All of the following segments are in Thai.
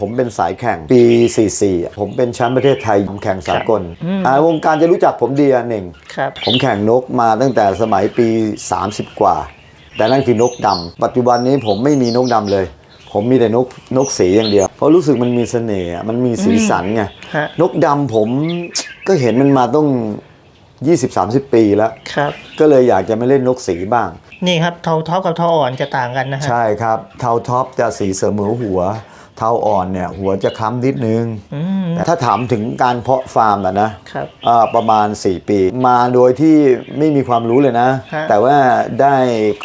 ผมเป็นสายแข่งปี 44อะผมเป็นแชมป์ประเทศไทยแข่งสากลอ่าวงการจะรู้จักผมดีอันหนึ่งครับผมแข่งนกมาตั้งแต่สมัยปี 30 กว่า แต่นั่นคือนกดำปัจจุบันนี้ผมไม่มีนกดำเลย ผมมีแต่นกนกสีอย่างเดียว เพราะรู้สึกมันมีเสน่ห์อะมันมีสีสันไงฮะนกดำผมก็เห็นมันมาต้อง20-30 ปีแล้วครับก็เลยอยากจะมาเล่นนกสีบ้างนี่ครับเทาท็อปกับเทาอ่อนจะต่างกันนะฮะใช่ครับ เทาท็อปจะสีเสมอหัว เทาอ่อนเนี่ยหัวจะค้ำนิดนึงอืมแต่ถ้าถามถึงการเพาะฟาร์มอะนะครับอ่าประมาณ 4 ปี มาโดยที่ไม่มีความรู้เลยนะฮะแต่ว่าได้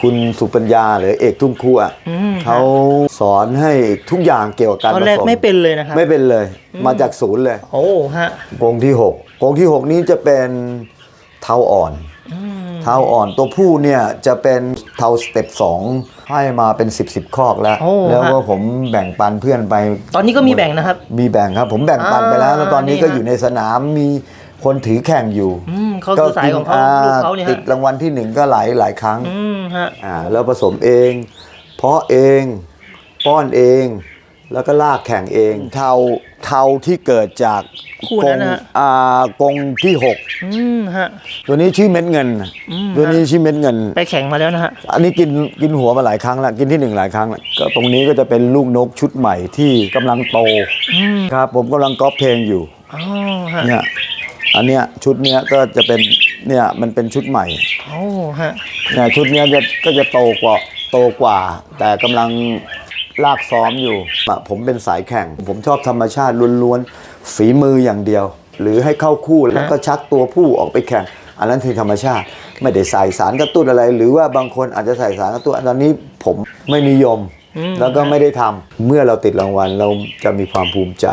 คุณสุปัญญาหรือเอกทุ่งคู่อะอืมเขาสอนให้ทุกอย่างเกี่ยวกับการตอนผแรกสมไม่เป็นเลยนะครับไม่เป็นเลย มาจากศูนย์เลย โอ้ฮะกรงที่ 6กรงที่ 6 นี้จะเป็นเทาอ่อนอืม เทาอ่อนตัวผู้เนี่ยจะเป็นเทาสเต็ปสองให้มาเป็น 10บสคอกแล้ว โอ้แล้วก็ฮะ ผมแบ่งปันเพื่อนไป ตอนนี้ก็มีแบ่งนะครับ มีแบ่งครับ ผมแบ่งปันไปแล้วอ่าแล้วตอนนี้นี่ก็ฮะอยู่ในสนามมีคนถือแข่งอยู่อืมเขาคือสายของเขากินลูกเขาเนี่ยติดฮะรางวัลที่หนึ่งก็หลายหลายครั้ง อืมฮะ อ่าแล้วผสมเอง เพาะเอง ป้อนเอง แล้วก็ลากแข่งเอง เทาเทาที่เกิดจากคู่กรนั้งนนะฮะ อ่ากรงที่หกอืมฮะตัวนี้ชื่อเม็ดเงินอืม ตัวนี้ชื่อเม็ดเงิน ไปแข่งมาแล้วนะฮะ อันนี้กินกินหัวมาหลายครั้งแล้วกินที่หนึ่งหลายครั้งแล้วก็ตรงนี้ก็จะเป็นลูกนกชุดใหม่ที่กำลังโตอืมครับ ผมกำลังก๊อปเพลงอยู่อ๋อฮะเนี่ยอันเนี้ยชุดเนี้ยก็จะเป็นเนี่ยมันเป็นชุดใหม่โอ้ฮะ เนี่ยชุดเนี้ยจะก็จะโตกว่าโตกว่า แต่กำลัง ลากซ้อมอยู่อะผมเป็นสายแข่ง ผมชอบธรรมชาติล้วนๆ ฝีมืออย่างเดียว หรือให้เข้าคู่แล้วก็ชักตัวผู้ออกไปแข่ง อันนั้นคือธรรมชาติ ไม่ได้ใส่สารกระตุ้นอะไร หรือว่าบางคนอาจจะใส่สารกระตุ้นตอนนี้ผมไม่นิยมอืมแล้วก็ไม่ได้ทำเมื่อเราติดรางวัลเราจะมีความภูมิใจ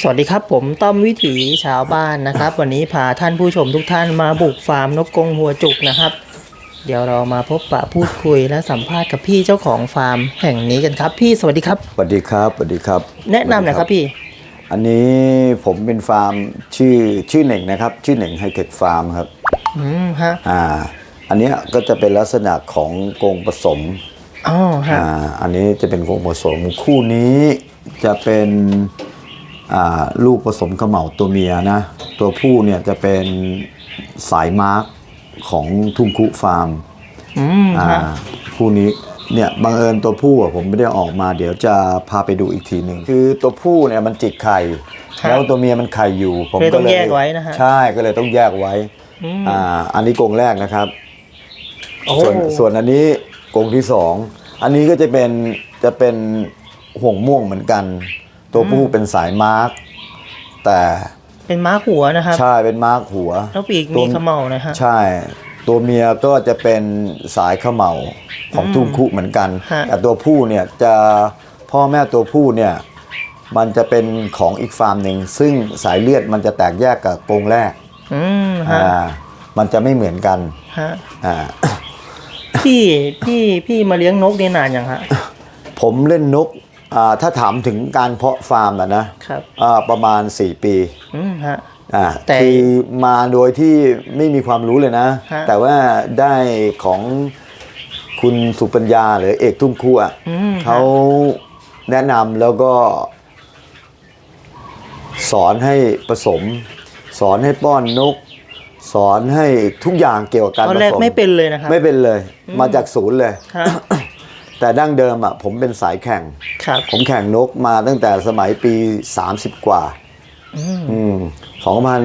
สวัสดีครับผมต้อมวิถีชาวบ้านนะครับ วันนี้พาท่านผู้ชมทุกท่านมาบุกฟาร์มนกกรงหัวจุกนะครับ เดี๋ยวเรามาพบปะพูดคุยและสัมภาษณ์กับพี่เจ้าของฟาร์มแห่งนี้กันครับ พี่สวัสดีครับ สวัสดีครับสวัสดีครับ แนะนำหน่อยครับพี่ อันนี้ผมเป็นฟาร์มชื่อชื่อเหน่งนะครับ ชื่อเหน่งไฮเทคฟาร์มครับอืมฮะอ่า อันเนี้ยก็จะเป็นลักษณะของกรงผสมอ๋อฮะอ่าอันนี้จะเป็นกรงผสมคู่นี้จะเป็นอ่า ลูกผสมเขม่าตัวเมียนะ ตัวผู้เนี่ยจะเป็นสายมาร์กของทุ่งคุฟาร์มอืมอ่าฮะคู่นี้เนี่ยบังเอิญตัวผู้อะผมไม่ได้ออกมาเดี๋ยวจะพาไปดูอีกทีหนึ่งคือตัวผู้เนี่ยมันจิกไข่ แล้วตัวเมียมันไข่อยู่ ผมเลยต้ก็องเลยแยกไว้นะฮะใช่ก็เลยต้องแยกไว้อืมอ่าอันนี้กรงแรกนะครับโอ้ส่วนส่วนอันนี้กรงที่สองอันนี้ก็จะเป็นจะเป็นห่วงม่วงเหมือนกัน ตัวผู้เป็นสายมาร์กแต่เป็นม้าหัวนะครับ ใช่เป็นมาร์กหัวแล้วปีกตัมีวเขม่านะฮะ ใช่ ตัวเมียก็จะเป็นสายเขมเหลาของอืมทุ่งคุเหมือนกัน ฮะ แต่ตัวผู้เนี่ยจะพ่อแม่ตัวผู้เนี่ยมันจะเป็นของอีกฟาร์มหนึ่งซึ่งสายเลือดมันจะแตกแยกกับกรงแรกอืมฮะอ่ามันจะไม่เหมือนกันฮะอ่า พี่พี่พี่มาเลี้ยงนกนี่นานยังฮะผมเล่นนก อ่าถ้าถามถึงการเพาะฟาร์มอะนะครับอ่าประมาณ 4 ปีอืมฮะ อ่าแต่คือมาโดยที่ไม่มีความรู้เลยนะ ฮะ แต่ว่าได้ของคุณสุปัญญาหรือเอกทุ่งคู่อะอืมฮะเขาแนะนำแล้วก็ สอนให้ผสม สอนให้ป้อนนก สอนให้ทุกอย่างเกี่ยวกับการตอนผแรกสม ไม่เป็นเลยนะครับ ไม่เป็นเลย มาจากศูนย์เลย ฮะ แต่แต่ดั้งเดิมอะผมเป็นสายแข่ง ครับผมแข่งนกมาตั้งแต่สมัยปี 30 กว่าอืมอืมสองพัน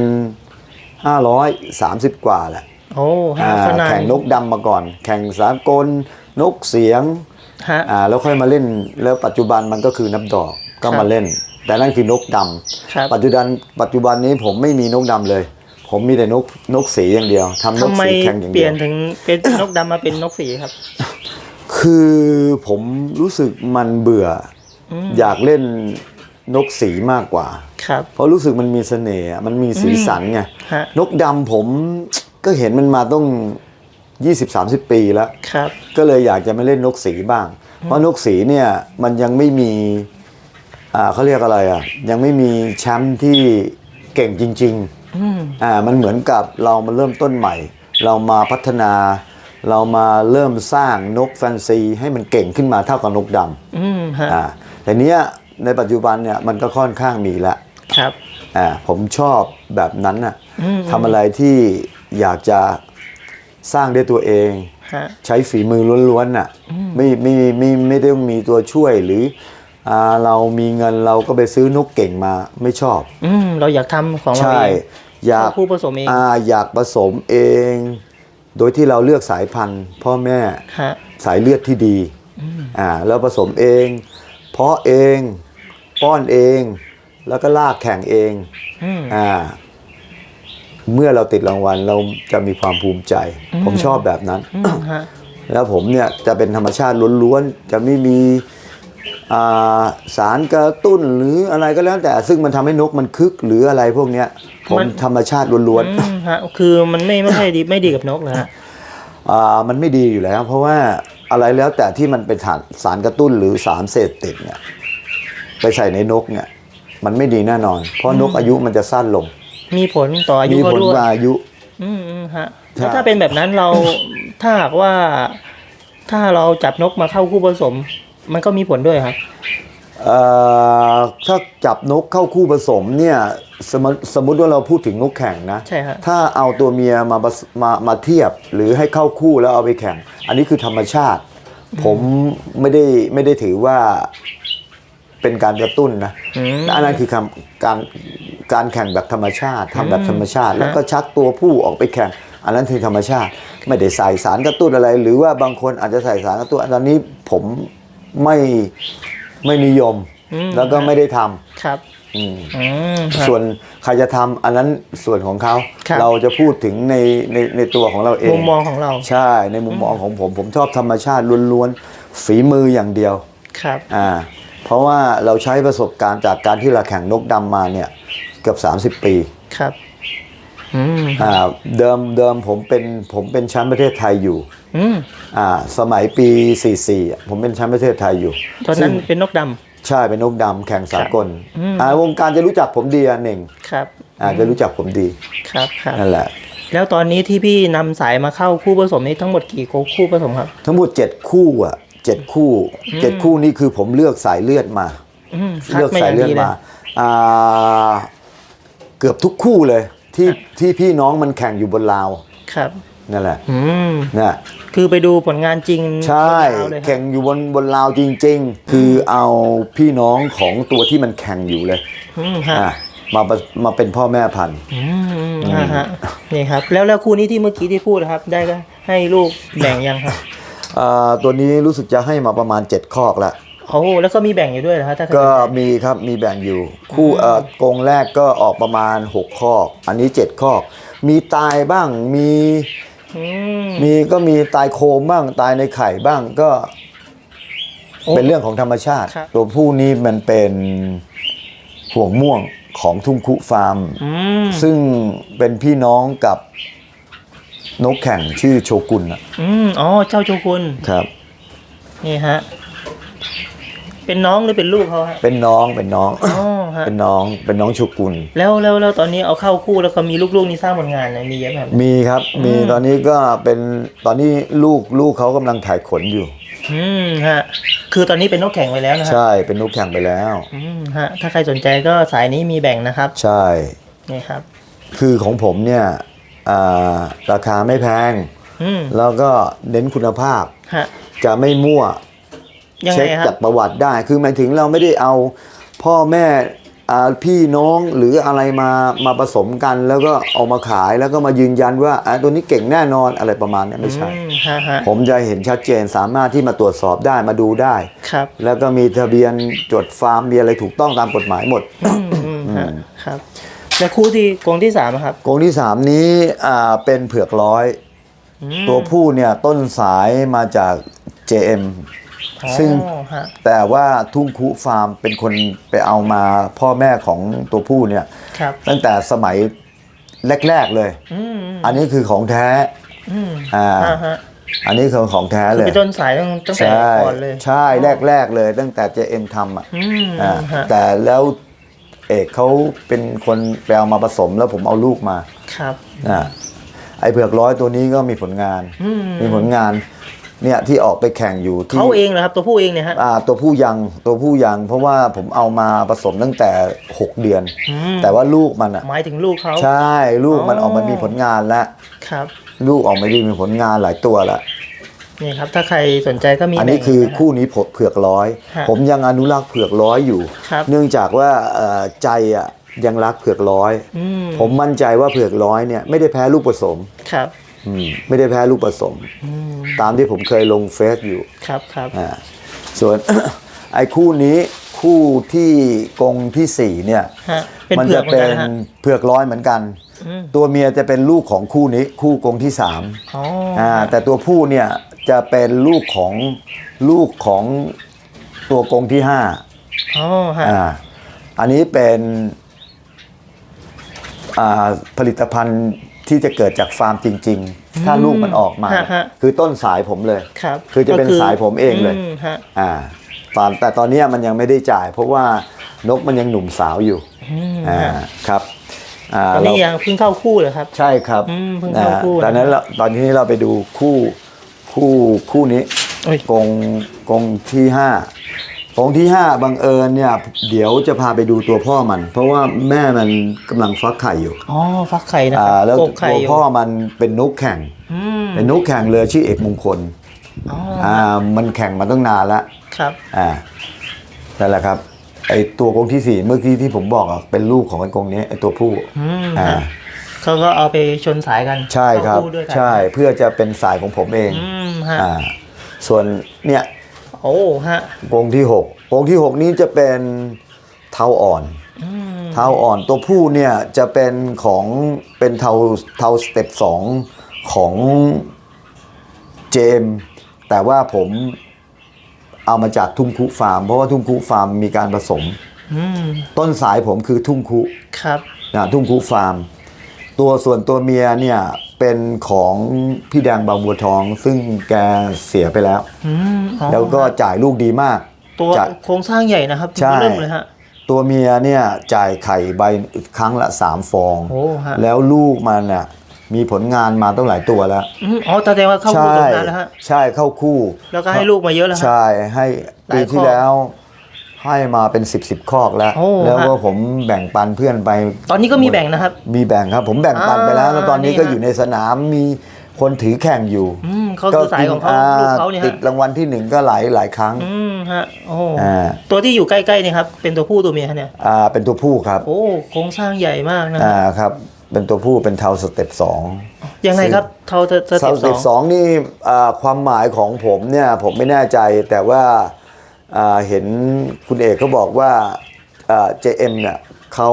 ห้าร้อยสามสิบกว่าแหละโอ้ฮะอ่าขนาดแข่งนกดำมาก่อน แข่งสากลนกเสียงฮะ อ่าแล้วค่อยมาเล่น แล้วปัจจุบันมันก็คือนับดอกก็ครับ มาเล่น แต่นั่นคือนกดครับำปัจจุบันปัจจุบันนี้ผมไม่มีนกดำเลย ผมมีแต่นกนกสีอย่างเดียวทำนทำกไมสีแข่งอย่างเปเดีลี่ยยนว ถึงเป็นนกดำมาเป็นนกสีครับ คือผมรู้สึกมันเบื่อออยากเล่นนกสีมากกว่า ครับ เพราะรู้สึกมันมีเสน่ห์อะมันมีสีสันไงฮะนกดำผมก็เห็นมันมาต้อง 20-30 ปีแล้ว ครับ ก็เลยอยากจะมาเล่นนกสีบ้าง เพราะนกสีเนี่ยมันยังไม่มีอ่าเขาเรียกอะไรอะ ยังไม่มีแชมป์ที่เก่งจริงอืมๆอ่ามันเหมือนกับเรามาเริ่มต้นใหม่ เรามาพัฒนา เรามาเริ่มสร้างนกแฟนซีให้มันเก่งขึ้นมาเท่ากับนกดอืมฮะำอ่าแต่เนี้ยในปัจจุบันเนี่ยมันก็ค่อนข้างมีแล้วครับอ่าผมชอบแบบนั้นน่ะอืมทำอะไรที่อยากจะสร้างด้วยตัวเองฮะใช้ฝีมือล้วนๆน่ะไม่ไม่ไม่ไม่ได้มีตัวช่วยหรืออ่าเรามีเงินเราก็ไปซื้อนกเก่งมาไม่ชอบ อืมเราอยากทำของเราใช่เองอยากเข้าคู่ผสมเองอ่าอยากผสมเอง โดยที่เราเลือกสายพันธุ์ พ่อแม่ฮะสายเลือดที่ดีอ่าแล้วผสมเอง เพาะเองป้อนเอง แล้วก็ลากแข่งเองอืมอ่าเมื่อเราติดรางวัลเราจะมีความภูมิใจ ผมชอบแบบนั้นอืมฮะแล้วผมเนี่ยจะเป็นธรรมชาติล้วนๆ จะไม่มีอ่า สารกระตุ้นหรืออะไรก็แล้ว แต่ซึ่งมันทำให้นกมันคึกหรืออะไรพวกเนี้ยผมธรรมชาติล้วนอืมฮะคือมันไม่ไม่ใช่ดีไม่ดีกับนกเลยฮะๆอ่ามันไม่ดีอยู่แล้ว เพราะว่าอะไรแล้วแต่ที่มันเป็นสารสารกระตุ้นหรือสารเสพติดเนี่ยไปใส่ในนกเนี่ยมันไม่ดีแน่นอน เพราะนกอายุมันจะสั้นลง มีผลต่ออายุมีเขาผลด้วยว่าอายุ อืมอืมฮะใช่แล้วถ้าเป็นแบบนั้นเราถ้าหากว่า ถ้าเราจับนกมาเข้าคู่ผสม มันก็มีผลด้วยครับ เอ่อถ้าจับนกเข้าคู่ผสมเนี่ยสมมติสมมติว่าเราพูดถึงนกแข่งนะ ใช่ฮะ ถ้าเอาตัวเมียมาผสมามาเทียบหรือให้เข้าคู่แล้วเอาไปแข่ง อันนี้คือธรรมชาติ ผมไม่ได้ไม่ได้ถือว่าเป็นการกระตุ้นนะอืม อันนั้นคือคำการการแข่งแบบธรรมชาติทำแบบธรรมชาติฮะแล้วก็ชักตัวผู้ออกไปแข่ง อันนั้นคือธรรมชาติ ไม่ได้ใส่สารกระตุ้นอะไร หรือว่าบางคนอาจจะใส่สารกระตุ้นอันนี้ผม ไม่ไม่นิยม อืม แล้วก็ไม่ได้ทำครับอืมอืมฮะส่วนใครจะทำอันนั้นส่วนของเขา ครับ เราจะพูดถึงในในในตัวของเราเอง มุมมองของเราใช่ในมุมมองของผมผมชอบธรรมชาติล้วนๆฝีมืออย่างเดียว ครับ อ่าเพราะว่าเราใช้ประสบการณ์จากการที่เราแข่งนกดำมาเนี่ยเกือบ 30 ปี ครับ อืมอ่าเดิมเดิมผมเป็นผมเป็นแชมป์ประเทศไทยอยู่อืมอ่าสมัยปี 44อะผมเป็นแชมป์ประเทศไทยอยู่ตอนนั้นซึ่งเป็นนกดำใช่เป็นนกดำแข่งสากลอืมอ่าวงการจะรู้จักผมดีอะหนึ่งครับอ่าจะรู้จักผมดีครับครับนั่นแหละแล้วตอนนี้ที่พี่นำสายมาเข้าคู่ผสมนี้ทั้งหมดกี่คู่ผสมครับ ทั้งหมด7คู่อะเจ็ดคู่เจ็ดคู่นี่คือผมเลือกสายเลือดมาอืมคัดเลือกมาอสายย่างเลือดดีเลยมาอ่าเกือบทุกคู่เลย ที่ที่พี่น้องมันแข่งอยู่บนราวครับ นั่นแหละอืมนะคือไปดูผลงานจริงใช่บนดาวเลยครับแข่งอยู่บนบนราวจริง ๆ คือเอาพี่น้องของตัวที่มันแข่งอยู่เลยอืมฮะอะมามามาเป็นพ่อแม่พันธุ์ อืมฮะฮะนี่ครับ แล้วแล้วคู่นี้ที่เมื่อกี้ที่พูดนะครับ ได้ก็ให้ลูกแบ่งยังครับ อ่าตัวนี้รู้สึกจะให้มาประมาณ 7 คอกแล้ว โอ้แล้วก็มีแบ่งอยู่ด้วยนะครับถ้าก็มีครับมีแบ่งอยู่ คู่เอ่อกรงแรกก็ออกประมาณ6คอกอันนี้7คอกมีตายบ้างมีอืม มีก็มีตายโคมบ้างตายในไข่บ้างก็ โอ้เป็นเรื่องของธรรมชาติ ครับ ตัวผู้นี้มันเป็นห่วงม่วงของทุ่งคุฟาร์ม อืมซึ่งเป็นพี่น้องกับนกแข่งชื่อโชกุนอะอืมอ๋อเจ้าโจคุณครับ นี่ฮะ เป็นน้องหรือเป็นลูกเขาฮะเป็นน้องเป็นน้อง อ๋อฮะเป็นน้องเป็นน้องโชกุนแล้วแล้วแล้วตอนนี้เอาเข้าคู่แล้วก็มีลูกๆนี่สร้างผลงานนะมีเยอะแบบมีครับ มีอืมตอนนี้ก็เป็นตอนนี้ลูกลูกเขากำลังถ่ายขนอยู่ อืมฮะ คือตอนนี้เป็นนกแข่งไปแล้วนะฮะใช่เป็นนกแข่งไปแล้ว อืมฮะ ถ้าใครสนใจก็สายนี้มีแบ่งนะครับใช่ นี่ครับ คือของผมเนี่ยอ่าราคาไม่แพง อืมแล้วก็เน้นคุณภาพ ฮะ จะไม่มั่ว ยังไงเช็คครัจาบกประวัติได้ คือหมายถึงเราไม่ได้เอาพ่อแม่อ่าพี่น้องหรืออะไรมามาผสมกันแล้วก็เอามาขายแล้วก็มายืนยันว่าอ่าตัวนี้เก่งแน่นอนอะไรประมาณเนี้ยไม่ใช่ อืมฮะฮะผมจะเห็นชัดเจนสามารถที่มาตรวจสอบได้มาดูได้ ครับแล้วก็มีทะเบียนจดฟาร์มมีอะไรถูกต้องตามกฎหมายหมด อืมอืมฮะครับแล้วคู่ที่กรงที่สามอะครับ กรงที่ 3 นี้อ่าเป็นเผือกร้อย อืมตัวผู้เนี่ยต้นสายมาจาก JM อ๋อ ซึ่งฮะแต่ว่าทุ่งคุฟาร์มเป็นคนไปเอามาพ่อแม่ของตัวผู้เนี่ยครับ ตั้งแต่สมัยแรกๆเลย อืมอืมอันนี้คือของแท้อืมอ่าฮะฮะอันนี้คือของแท้คือเลยเป็นต้นสายตั้งตั้งแต่ใช่ก่อนเลยใช่แรกๆเลย ตั้งแต่ JM ทำอะ อืมอ่าฮะแต่แล้วเอกเขาเป็นคนไปเอามาผสมแล้วผมเอาลูกมาครับ อ่าไอ้เผือกร้อยตัวนี้ก็มีผลงาน อืม มีผลงาน เนี่ยที่ออกไปแข่งอยู่ที่เขาเองเหรอครับตัวผู้เองเนี่ยฮะอ่าตัวผู้ยังตัวผู้ยัง เพราะว่าผมเอามาผสมตั้งแต่ 6 เดือน อืมแต่ว่าลูกมันอะหมายถึงลูกเขา ใช่ลูกมันอ๋อ ออกมามีผลงานแล้วครับลูกออกมาดีมีผลงานหลายตัวละนี่ครับ ถ้าใครสนใจก็มีอันนี้แบ่งคือนะฮะคู่นี้ผมเผือกร้อย ฮะผมยังอนุรักษ์เผือกร้อยอยู่ ครับ เนื่องจากว่าเอ่อใจอะยังรักเผือกร้อย อืมผมมั่นใจว่าเผือกร้อยเนี่ยไม่ได้แพ้ลูกผสม ครับอืม ไม่ได้แพ้ลูกผสมอืมตามที่ผมเคยลงเฟซอยู่ครับครับอ่าส่วนไอ้คู่นี้คู่ที่กรงที่สี่เนี่ยฮะเป็นมัเผือจะกเหมือนเป็กันนนะฮะเผือกร้อยเหมือนกันอืมตัวเมียจะเป็นลูกของคู่นี้ คู่กรงที่สามอ๋ออ่าแต่ตัวผู้เนี่ยจะเป็นลูกของลูกของตัวกรงที่ห้าอ๋อฮะอ่าอันนี้เป็นอ่าผลิตภัณฑ์ ที่จะเกิดจากฟาร์มจริง ๆ ถ้าลูกมันออกมา ฮะฮะคือต้นสายผมเลยครับคือจะเป็นสายผมเองเลยมฮะ อ่าตอนแต่ตอนเนี้ยมันยังไม่ได้จ่าย เพราะว่านกมันยังหนุ่มสาวอยู่อืมอ่าฮะครับอ่าตอนเรานี้ยังเพิ่งเข้าคู่เหรอครับ ใช่ครับอืมเพิ่งเข้าคู่ตอนนั้นนะเราตอนนี้เราไปดูคู่คู่คู่นี้โอ้ย กงกงที่ห้า กงที่ห้าบังเอิญเนี่ย เดี๋ยวจะพาไปดูตัวพ่อมัน เพราะว่าแม่มันกำลังฟักไข่อยู่อ๋อฟักไข่นะคอ่ารับแล้วกบไข่ตัวอยู่พ่อมันเป็นนกแข่ง อืมเป็นนกแข่งเรือชื่อเอกมงคลอ๋ออ่ามันแข่งมาตั้งนานแล้ว ครับ อ่านั่นแหละครับ ไอตัวกรงที่สี่เมื่อกี้ที่ผมบอกอะเป็นลูกของไอกรงนี้ไอตัวผู้อืมอ่าฮะเขาก็เอาไปชนสายกันใช่ครับ เข้าด้วยกันใช่เพื่อจะเป็นสายของผมเองอืมฮะอ่าส่วนเนี่ย โอ้ฮะกรงที่หกกรงที่หกนี้จะเป็นเทาอ่อนอืมเทาอ่อนตัวผู้เนี่ยจะเป็นของเป็นเทาเทาสเต็ปสองของเจมส์แต่ว่าผมเอามาจากทุ่งคุฟาร์ม เพราะว่าทุ่งคุฟาร์มมีการผสมอืมต้นสายผมคือทุ่งคุครับนะทุ่งคุฟาร์ม ตัวส่วนตัวเมียเนี่ย เป็นของพี่แดงบางบัวทอง ซึ่งแกเสียไปแล้ว อืมอ๋อแล้วก็จ่ายลูกดีมาก ตัวจ่ายโครงสร้างใหญ่นะครับใช่ เริ่มเลยฮะ ตัวเมียเนี่ยจ่ายไข่ใบครั้งละสามฟอง โอ้ฮะ แล้วลูกมันน่ะมีผลงานมาตั้งหลายตัวแล้ว อืมอ๋อแสดงว่าเข้าคู่ใช่ตรงนั้นแล้วฮะ ใช่เข้าคู่แล้วก็ให้ลูกมาเยอะแล้วฮะ ใช่ให้หลายปีที่คอกแล้ว ให้มาเป็นสิบสิบคอกแล้ว โอ้แล้วก็ฮะ ผมแบ่งปันเพื่อนไป ตอนนี้ก็มีแบ่งนะครับ มีแบ่งครับ ผมแบ่งปันไปแล้ว อ่าแล้วตอนนี้นี่ก็ฮะ อยู่ในสนามมีคนถือแข่งอยู่อืมเขาคือสายของเขากินลูกเขาเนี่ยติฮะดรางวัลที่หนึ่งก็หลายหลายครั้ง อืมฮะโอ้อ่า ตัวที่อยู่ใกล้ๆเนี่ยครับ เป็นตัวผู้ตัวเมียฮะเนี่ย อ่าเป็นตัวผู้ครับโอ้โครงสร้างใหญ่มากนะอ่าครับเป็นตัวผู้เป็นเทาสเต็ปสอง ยังไงครับเท่าสเทาเต็ปสเต็ปสสององนี่อ่าความหมายของผมเนี่ยผมไม่แน่ใจแต่ว่าอ่า เห็นคุณเอกเขาบอกว่าเจเอ็มเนี่ยเขา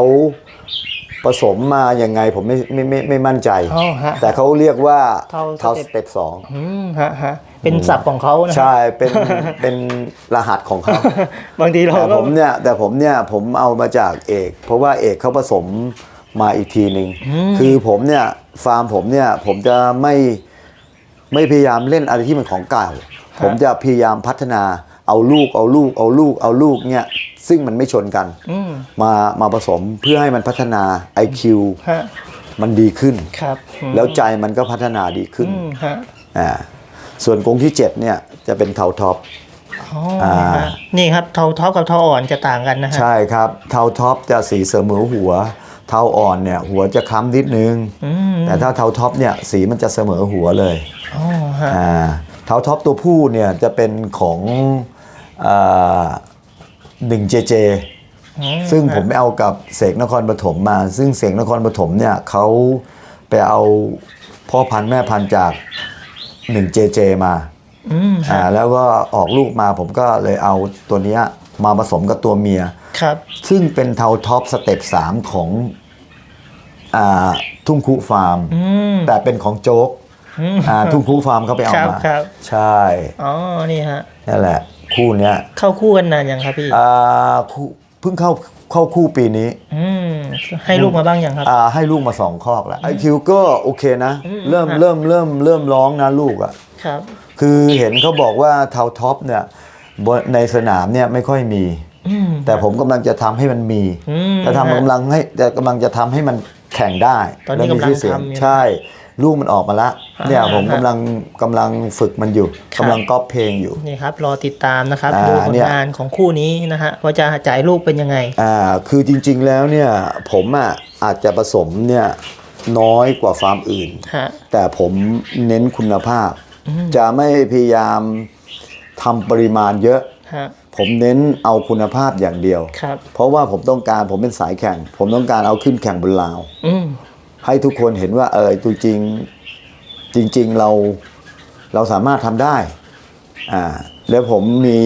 ผสมมาอย่างไงผมไม่ไม่ไม่ไม่มั่นใจ อ๋อฮะแต่เขาเรียกว่าเทาเทาสสเต็ปเต็ปสองอืมฮะฮะเป็นศัพท์ของเขานะใช่เป็นเป็นรหัสของเขา บางทีเราแต่ก็ผมเนี่ยแต่ผมเนี่ยผมเอามาจากเอก เพราะว่าเอกเขาผสมมาอีกทีหนึ่งคือผมเนี่ยฟาร์มผมเนี่ยผมจะไม่ไม่พยายามเล่นอะไรที่มันของเก่า ผมจะพยายามพัฒนา เอาลูกเอาลูกเอาลูกเอาลูกเนี่ยซึ่งมันไม่ชนกันอืมมามาผสมเพื่อให้มันพัฒนา IQ ฮะมันดีขึ้นครับอืมแล้วใจมันก็พัฒนาดีขึ้นอืมฮะอ่าส่วนกรงที่7เนี่ยจะเป็นเทาท็อปอ๋ออาฮะนี่ครับเทาท็อปกับเทาอ่อนจะต่างกันนะฮะใช่ครับ เทาท็อปจะสีเสมอหัว เทาอ่อนเนี่ยหัวจะคล้ำนิดนึงอืมแต่ถ้าเทาท็อปเนี่ยสีมันจะเสมอหัวเลยอ๋อฮะอ่าเทาท็อปตัวผู้เนี่ยจะเป็นของ หนึ่งเจเจอืมซึ่งผมไปเอากับเสกนครปฐมมา ซึ่งเสกนครปฐมเนี่ยเขาไปเอาพ่อพันธุ์แม่พันธุ์จากหนึ่งเจเจมาอืมอ่าแล้วก็ออกลูกมาผมก็เลยเอาตัวเนี้ยมาผสมกับตัวเมียครับ ซึ่งเป็นเทาท็อปสเต็ปสามของอ่าทุ่งคุฟาร์มอืมแต่เป็นของโจ๊กอืมอ่าทุ่งคุฟาร์มเขาไปเอาครับมาครับใช่ อ๋อ นี่ฮะนั่นแหละ คู่เนี้ยเข้าคู่กันนานยังครับพี่อ่าคู่เพิ่งเข้าเข้าคู่ปีนี้ อืมให้ลูกมาบ้างยังครับ อ่า ให้ลูกมาสองคอกแล้วไอคิวก็โอเคนะอืมเริ่มฮะเริ่มเริ่มเริ่มร้องนะลูกอะ่ะครับ คือเห็นเขาบอกว่าเทาท็อปเนี่ยบนในสนามเนี่ยไม่ค่อยมีอืมแต่ผมกำลังจะทำให้มันมีอืมจะทำฮะกำลังให้จะกำลังจะทำให้มันแข่งได้ตอนนี้และมีชื่อเสียงกำลังทำอยู่ใช่ ลูกมันออกมาละอ่าเนี่ยผมฮะกำลังกำลังฝึกมันอยู่ครับกำลังก๊อปเพลงอยู่นี่ครับรอติดตามนะครับอ่าดูผลเนี่ยงานของคู่นี้นะฮะว่าจะจ่ายลูกเป็นยังไงอ่าคือจริง ๆแล้วเนี่ยผมอะอาจจะผสมเนี่ยน้อยกว่าฟาร์มอื่นฮะแต่ผมเน้นคุณภาพอืมจะไม่พยายามทำปริมาณเยอะฮะผมเน้นเอาคุณภาพอย่างเดียวครับเพราะว่าผมต้องการผมเป็นสายแข่ง ผมต้องการเอาขึ้นแข่งบนลาวอืม ให้ทุกคนเห็นว่าเออตัวจริงจริง ๆ เราเราสามารถทำได้อ่าแล้วผมมี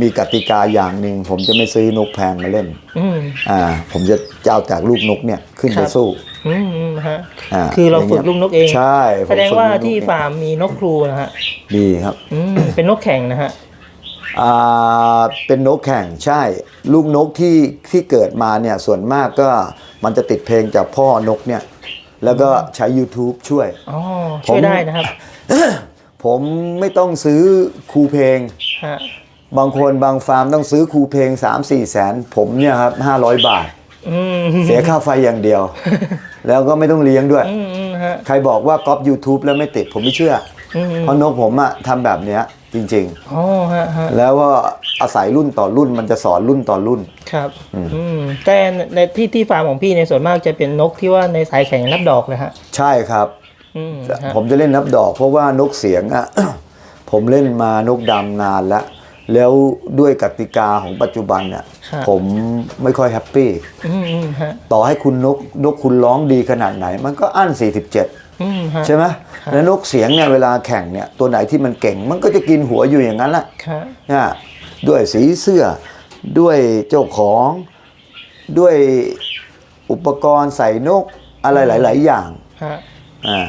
มีกติกาอย่างหนึ่งผมจะไม่ซื้อนกแพงมาเล่นอืมอ่าผมจะจะเอาจากลูกนกเนี่ยขึ้นครัไปบสู้อืมอืมฮะอ่าคือเราฝึกย่งงี้ยลูกนกเองใช่ผมแสดงฝึกว่าลูกนกที่เองฟาร์มมีนกครูนะฮะดีครับ อืมเป็นนกแข่งนะฮะ อ่าเป็นนกแข่งใช่ ลูกนกที่ที่เกิดมาเนี่ยส่วนมากก็มันจะติดเพลงจากพ่อนกเนี่ย แล้วก็ใช้ YouTube ช่วย อ๋อช่วยได้นะครับ ผมไม่ต้องซื้อครูเพลง ฮะ บางคนบางฟาร์มต้องซื้อครูเพลง 3 4 แสน ผมเนี่ยครับ 500 บาท อืมเสียค่าไฟอย่างเดียว แล้วก็ไม่ต้องเลี้ยงด้วย อืมอืมฮะ ใครบอกว่าก๊อป YouTube แล้วไม่ติดผมไม่เชื่ออืมอืมเพราะนกผมอะทำแบบเนี้ย จริง อ๋อฮะฮะๆ แล้วก็อาศัยรุ่นต่อรุ่นมันจะสอนรุ่นต่อรุ่น ครับ อืม แต่ในที่ที่ฟาร์มของพี่ในส่วนมากจะเป็นนกที่ว่าในสายแข่งนับดอกเลยฮะ ใช่ครับ อืมฮะผมจะเล่นนับดอกเพราะว่านกเสียงอะ ผมเล่นมานกดำนานแล้วแล้วด้วยกติกาของปัจจุบันเนี่ยครับผมไม่ค่อยแฮปปี้อืมอืมฮะ ต่อให้คุณนกนกคุณร้องดีขนาดไหน มันก็อั้น 47 อืมฮะ ใช่ไหมแล้วนกเสียงเนี่ยเวลาแข่งเนี่ยตัวไหนที่มันเก่ง มันก็จะกินหัวอยู่อย่างนั้นแหละครับนะด้วยสีเสื้อด้วยเจ้าของด้วยอุปกรณ์ใส่นกอะไรหลาย ๆ อย่างฮะ อ่า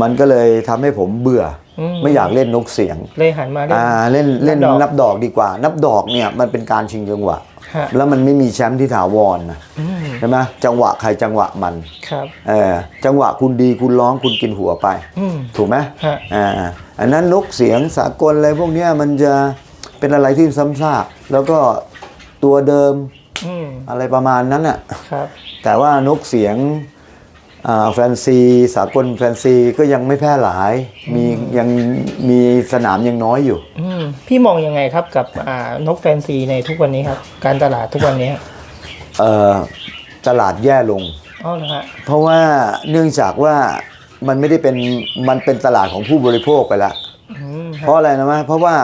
มันก็เลยทำให้ผมเบื่ออม ไม่อยากเล่นนกเสียงเลยหันมาเล่น อ่าเล่นเล่นนับดอก นับดอกดีกว่า นับดอกเนี่ยมันเป็นการชิงจังหวะฮะ แล้วมันไม่มีแชมป์ที่ถาวรนะอืมใช่ไหมจังหวะใครจังหวะมันครับเออจังหวะคุณดีคุณร้องคุณกินหัวไปอืมถูกไหมฮะอ่าอันนั้นนกเสียงสากลอะไรพวกเนี้ยมันจะเป็นอะไรที่ซ้ำซากแล้วก็ตัวเดิมอืมอะไรประมาณนั้นอะครับแต่ว่านกเสียงอ่า แฟนซีสากลแฟนซีก็ยังไม่แพร่หลาย มียังมีสนามยังน้อยอยู่ อืมพี่มองยังไงครับกับอ่านกแฟนซีในทุกวันนี้ครับ การตลาดทุกวันนี้เอ่อตลาดแย่ลง อ๋อเหรอฮะเพราะว่าเนื่องจากว่ามันไม่ได้เป็นมันเป็นตลาดของผู้บริโภคไปละ อืมเพราะอะไรนะมะเพราะว่า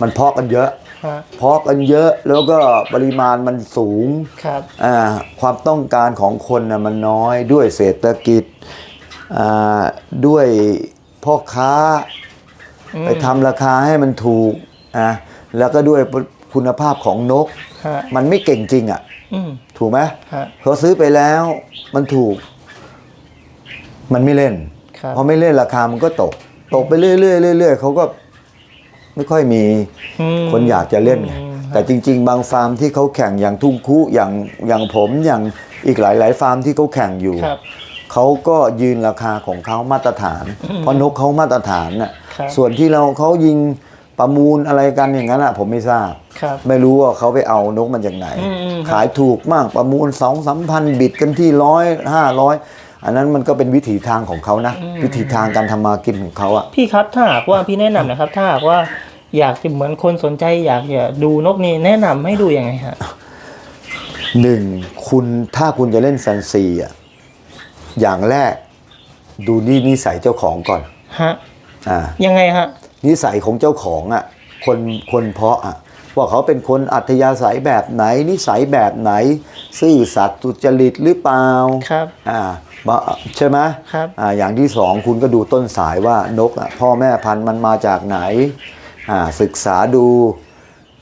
มันเพาะกันเยอะฮะ เพาะกันเยอะแล้วก็ปริมาณมันสูงครับอ่าความต้องการของคนนะมันน้อยด้วยเศรษฐกิจอ่าด้วยพ่อค้าอืมไปทำราคาให้มันถูกอะแล้วก็ด้วยคุณภาพของนกฮะมันไม่เก่งจริงอะอืมถูกไหมฮะเขาซื้อไปแล้วมันถูก มันไม่เล่นครับพอไม่เล่นราคามันก็ตก ตกไปเรื่อยๆเรื่อยๆเขาก็ ไม่ค่อยมีอืมคนอยากจะเล่นไงอืมแต่จริง ๆ บางฟาร์มที่เขาแข่งอย่างทุ่งคุอย่างอย่างผมอย่างอีกหลาย ๆ ฟาร์มที่เขาแข่งอยู่ครับเขาก็ยืนราคาของเขามาตรฐาน เพราะนกเขามาตรฐานน่ะครับส่วนที่เราเขายิงประมูลอะไรกันอย่างนั้นอะผมไม่ทราบครับไม่รู้ว่าเขาไปเอานกมันจากไหนอืมอืมขายถูกมากประมูลสองสามพันบิดกันที่ร้อยห้าร้อยอันนั้นมันก็เป็นวิถีทางของเขานะ วิถีทางการทำมากินของเขาอะพี่ครับถ้าหากว่าพี่แนะนำนะครับ ถ้าหากว่า อยากจะเหมือนคนสนใจ อยากจะดูนกนี่แนะนำให้ดูยังไงฮะ หนึ่งคุณถ้าคุณจะเล่นแฟนซีอะอย่างแรกดูนี่นิสัยเจ้าของก่อนฮะ อ่า ยังไงฮะ นิสัยของเจ้าของอะคนคนเพาะอะว่าเขาเป็นคนอัธยาศัยแบบไหน นิสัยแบบไหน ซื่อสัตย์สุจริตหรือเปล่าครับอ่าบะใช่ไหมครับ อ่าอย่างที่สองคุณก็ดูต้นสายว่านกอะพ่อแม่พันธุ์มันมาจากไหน อ่าศึกษาดู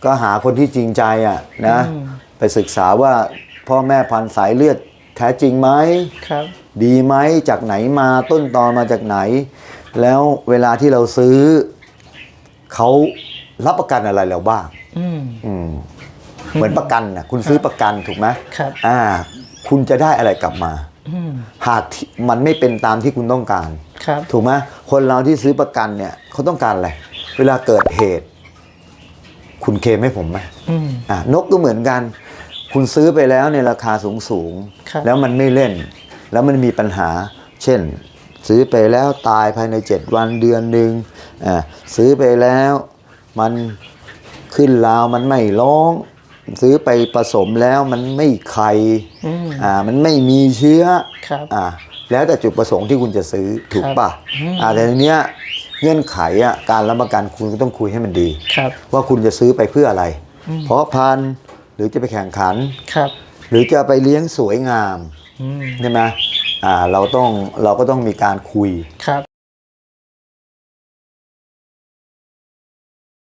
ก็หาคนที่จริงใจอะนะอืมไปศึกษาว่าพ่อแม่พันธุ์สายเลือดแท้จริงไหมครับ ดีไหมจากไหนมาต้นตอมาจากไหน แล้วเวลาที่เราซื้อเขารับประกันอะไรเราบ้างอืมอืมเหมือนประกันนะคุณซื้อประกันถูกไหมครับอ่า คุณจะได้อะไรกลับมาอืมหากที่มันไม่เป็นตามที่คุณต้องการ ครับ ถูกไหมคนเราที่ซื้อประกันเนี่ยเขาต้องการอะไร เวลาเกิดเหตุ คุณเคลมให้ผมไหมอืมอ่านกก็เหมือนกัน คุณซื้อไปแล้วในราคาสูงสูงๆครับแล้วมันไม่เล่น แล้วมันมีปัญหา เช่น ซื้อไปแล้วตายภายใน7วันเดือนหนึ่งอ่าซื้อไปแล้วมันขึ้นราวมันไม่ร้อง ซื้อไปผสมแล้วมันไม่ไข่อืมอ่ามันไม่มีเชื้อครับอ่าแล้วแต่จุดประสงค์ที่คุณจะซื้อถูกครับป่ะอืมอ่าแต่ทีเนี้ย เงื่อนไขอะการรับประกันคุณก็ต้องคุยให้มันดี ครับ ว่าคุณจะซื้อไปเพื่ออะไรเพราะพันธุ์หรือจะไปแข่งขัน ครับหรือจะไปเลี้ยงสวยงามอืมใช่ไหมอ่าเราต้องเราก็ต้องมีการคุย ครับ